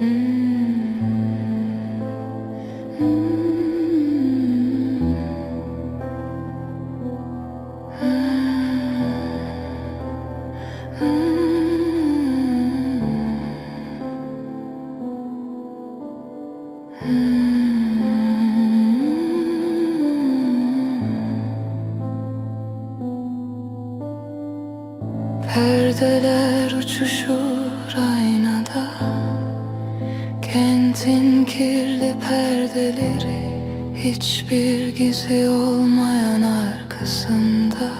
Mm. Perdeler uçuşur aynada. Kentin kirli perdeleri Hiçbir gizi olmayan arkasında.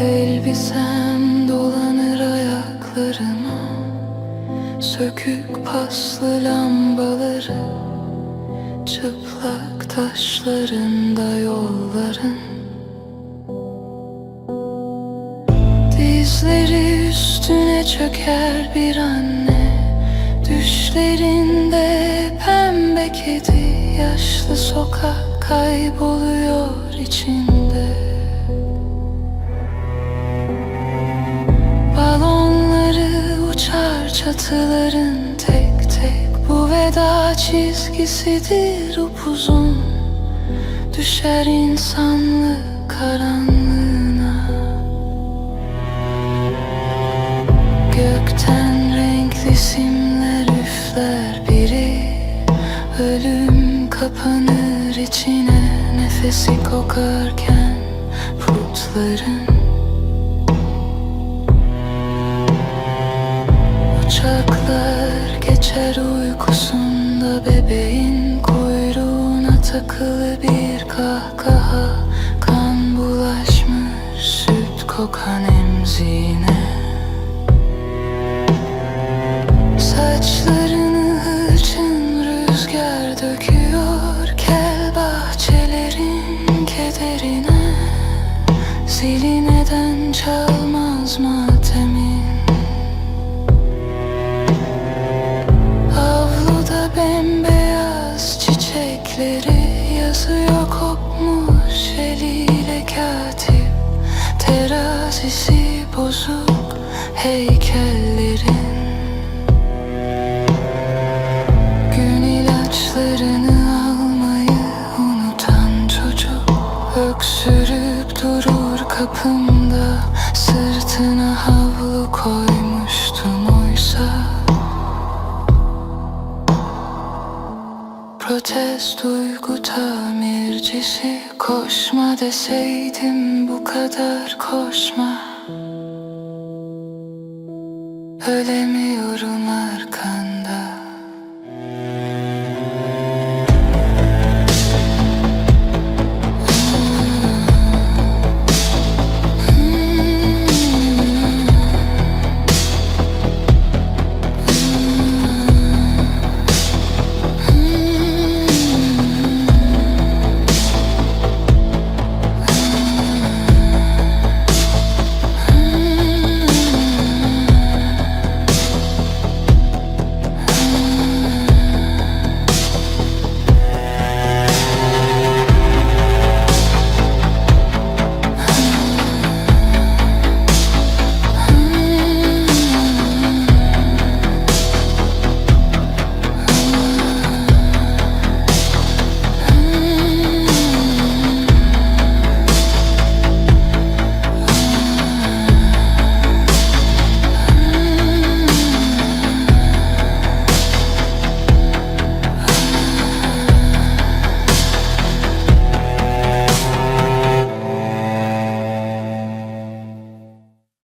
Elbisem dolanır ayaklarıma Sökük paslı lambaları Çıplak taşlarında yolların Dizleri üstüne çöker bir anne. Düşlerinde pembe kedi Yaşlı sokak kayboluyor içinde. Balonları uçar çatıların tek tek. Bu veda çizgisidir upuzun. Düşer insanlık Ölüm kapanır içine Nefesi kokarken putların Uçaklar geçer uykusunda bebeğin kuyruğuna takılı bir kahkaha Kan bulaşmış süt kokan emziğine Saçlarını çiçekleri Yazıyor kopmuş eliyle katip. Terazisi bozuk heykellerin. Gün ilaçlarını almayı unutan çocuk Öksürüp durur kapımda Sırtına havlu koymuştum oysa. Protest duygu tamircisi Koşma deseydim bu kadar koşma. Ölemiyorum arkan